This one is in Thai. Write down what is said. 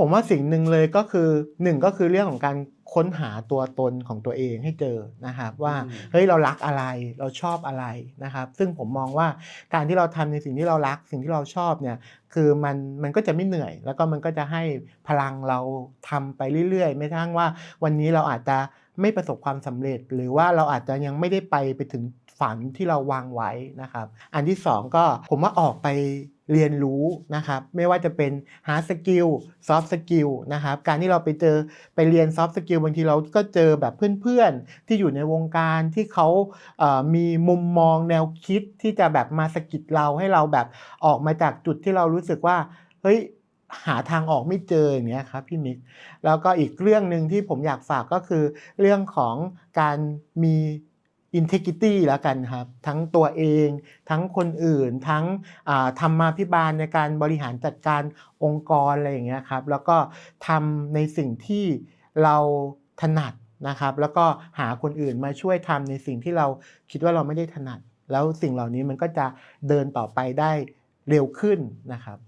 ผมว่าสิ่งหนึ่งเลยก็คือหนึ่งก็คือเรื่องของการค้นหาตัวตนของตัวเองให้เจอนะครับว่าอืมเฮ้ยเรารักอะไรเราชอบอะไรนะครับ ซึ่งผมมองว่าการที่เราทำในสิ่งที่เรารักสิ่งที่เราชอบเนี่ยคือมันมันก็จะไม่เหนื่อย แล้วก็มันก็จะให้พลังเราทำไปเรื่อยๆ ไม่ทั้งว่าวันนี้เราอาจจะไม่ประสบความสำเร็จ หรือว่าเราอาจจะยังไม่ได้ไปไปถึงฝันที่เราวางไว้นะครับ อันที่สองก็ผมว่าออกไป เรียนรู้นะครับไม่ว่าจะเป็น hard skill soft skill นะครับการที่เราไปเจอไปเรียน soft skill บางทีเราก็เจอแบบเพื่อนๆ ที่อยู่ในวงการที่เขาเอ่อมีมุมมองแนวคิดที่จะแบบมาสะกิดเราให้เราแบบออกมาจากจุดที่เรารู้สึกว่าเฮ้ยหาทางออกไม่เจออย่างเงี้ยครับพี่มิก แล้วก็อีกเรื่องหนึ่งที่ผมอยากฝากก็คือ เรื่องของการมี integrity แล้วกันครับ ทั้งตัวเอง ทั้งคนอื่น ทั้งอ่าธรรมาภิบาลในการบริหารจัดการองค์กรอะไรอย่างเงี้ยครับ แล้วก็ทำในสิ่งที่เราถนัดนะครับ แล้วก็หาคนอื่นมาช่วยทำในสิ่งที่เราคิดว่าเราไม่ได้ถนัด แล้วสิ่งเหล่านี้มันก็จะเดินต่อไปได้เร็วขึ้นนะครับ